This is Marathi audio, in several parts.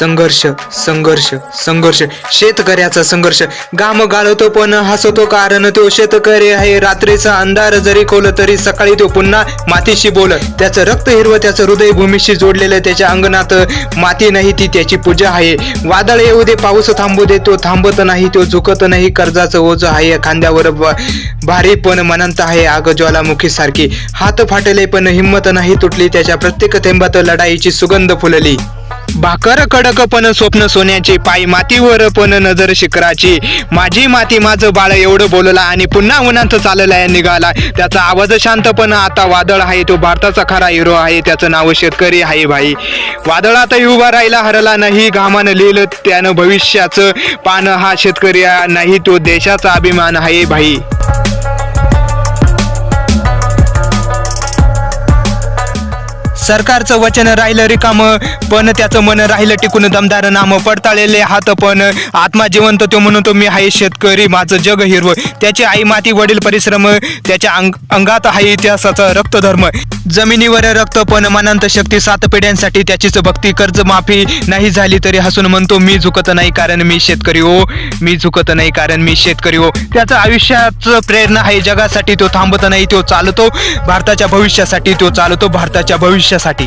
संघर्ष संघर्ष संघर्ष. शेतकऱ्याचा संघर्ष. गाम गाळवतो पण हसतो कारण तो शेतकरी आहे. रात्रीचा अंधार जरी खोल तरी सकाळी तो पुन्हा मातीशी बोल. त्याचं रक्त हिरवं त्याचं हृदय भूमीशी जोडलेलं त्याच्या अंगणात माती नाही ती त्याची पूजा आहे. वादळ येऊ दे पाऊस थांबू दे तो थांबत नाही तो झुकत नाही. कर्जाचं ओझ आहे खांद्यावर ब- भारी पण मनंत आहे. आग ज्वालामुखी सारखी. हात फाटले पण हिंमत नाही तुटली. त्याच्या प्रत्येक थेंबात लढाईची सुगंध फुलली. भाकर कडक पण स्वप्न सोन्याची पायी मातीवर पण नजर शिखराची. माझी माती माझं बाळ एवढं बोलला आणि पुन्हा उन्हात चाललाय निघाला. त्याचा आवाज शांत पण आता वादळ आहे. तो भारताचा खरा हिरो आहे. त्याचं नाव शेतकरी आहे भाई. वादळातही उभा राहिला हरला नाही. घामानं लिहिलं त्यानं भविष्याचं. पान हा शेतकरी नाही तो देशाचा अभिमान आहे भाई. सरकारचं वचन राहिलं रिकाम पण त्याचं मन राहिलं टिकून दमदार नाम पडताळलेले हात पण. आत्मा जिवंत तो म्हणतो मी आहे शेतकरी माझं जग हिरव. त्याची आई माती वडील परिश्रम त्याच्या अंग अंगात आहे इतिहासाचा रक्तधर्म. जमिनीवर रक्त पण मनांत शक्ती सात पिढ्यांसाठी त्याचीच भक्ती कर्ज माफी नाही झाली तरी हसून म्हणतो मी झुकत नाही कारण मी शेतकरी हो मी झुकत नाही कारण मी शेतकरी हो. त्याचं आयुष्याचं प्रेरणा आहे जगासाठी तो थांबत नाही तो चालतो भारताच्या भविष्यासाठी तो चालतो भारताच्या भविष्यासाठी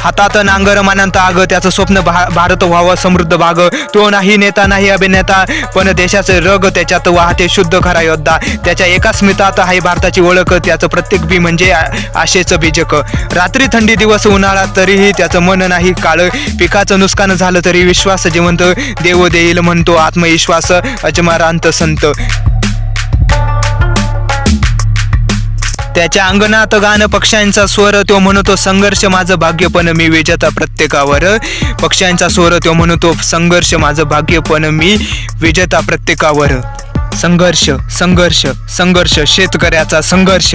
हातात नांगर मानंत आग त्याचं स्वप्न भा- भारत व्हावं समृद्ध भाग. तो नाही नेता नाही अभिनेता पण देशाचे रग त्याच्यात वाहते शुद्ध खरा योद्धा. त्याच्या एका स्मितात आहे भारताची ओळख त्याचं प्रत्येक बी म्हणजे आशेचं बीजक. रात्री थंडी दिवस उन्हाळा तरीही त्याचं मन नाही काळ. पिकाचं नुकसान झालं तरी विश्वास जिवंत. देव देईल म्हणतो आत्मविश्वास. अजमारांत संत. त्याच्या अंगणात गाणं पक्ष्यांचा स्वर तो म्हणतो संघर्ष माझं भाग्य पण मी विजेता प्रत्येकावर. पक्ष्यांचा स्वर तो म्हणतो संघर्ष माझं भाग्य पण मी विजेता प्रत्येकावर. संघर्ष संघर्ष संघर्ष शेतकऱ्याचा संघर्ष.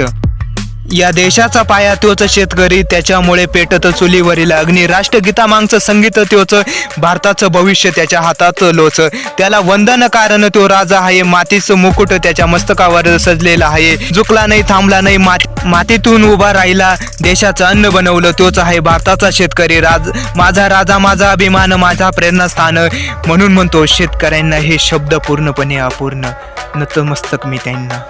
या देशाचा पाया तोच शेतकरी त्याच्यामुळे पेटत चुलीवरील अग्नी राष्ट्रगीता मागचं संगीत त्योच भारताचं भविष्य त्याच्या हातात लोच. त्याला वंदन कारण तो राजा आहे मातीचं मुकुट त्याच्या मस्तकावर सजलेला आहे. झुकला नाही थांबला नाही मात मातीतून उभा राहिला. देशाचं अन्न बनवलं तोच आहे भारताचा शेतकरी राज माझा राजा माझा अभिमान माझा प्रेरणास्थान. म्हणून म्हणतो शेतकऱ्यांना हे शब्द पूर्णपणे अपूर्ण. नतमस्तक मी त्यांना.